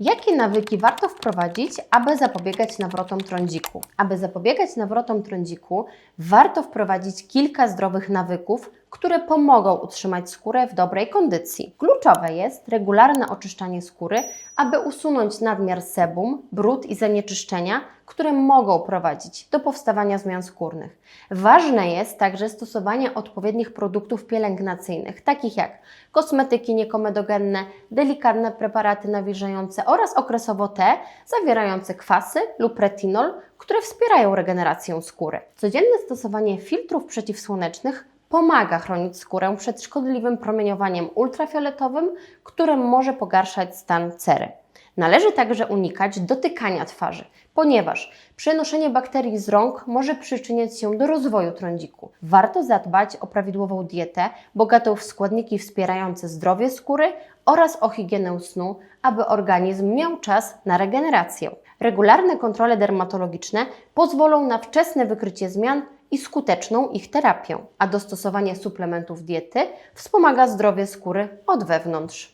Jakie nawyki warto wprowadzić, aby zapobiegać nawrotom trądziku? Aby zapobiegać nawrotom trądziku, warto wprowadzić kilka zdrowych nawyków, które pomogą utrzymać skórę w dobrej kondycji. Kluczowe jest regularne oczyszczanie skóry, aby usunąć nadmiar sebum, brud i zanieczyszczenia, które mogą prowadzić do powstawania zmian skórnych. Ważne jest także stosowanie odpowiednich produktów pielęgnacyjnych, takich jak kosmetyki niekomedogenne, delikatne preparaty nawilżające oraz okresowo te zawierające kwasy lub retinol, które wspierają regenerację skóry. Codzienne stosowanie filtrów przeciwsłonecznych pomaga chronić skórę przed szkodliwym promieniowaniem ultrafioletowym, które może pogarszać stan cery. Należy także unikać dotykania twarzy, ponieważ przenoszenie bakterii z rąk może przyczyniać się do rozwoju trądziku. Warto zadbać o prawidłową dietę, bogatą w składniki wspierające zdrowie skóry oraz o higienę snu, aby organizm miał czas na regenerację. Regularne kontrole dermatologiczne pozwolą na wczesne wykrycie zmian i skuteczną ich terapię, a dostosowanie suplementów diety wspomaga zdrowie skóry od wewnątrz.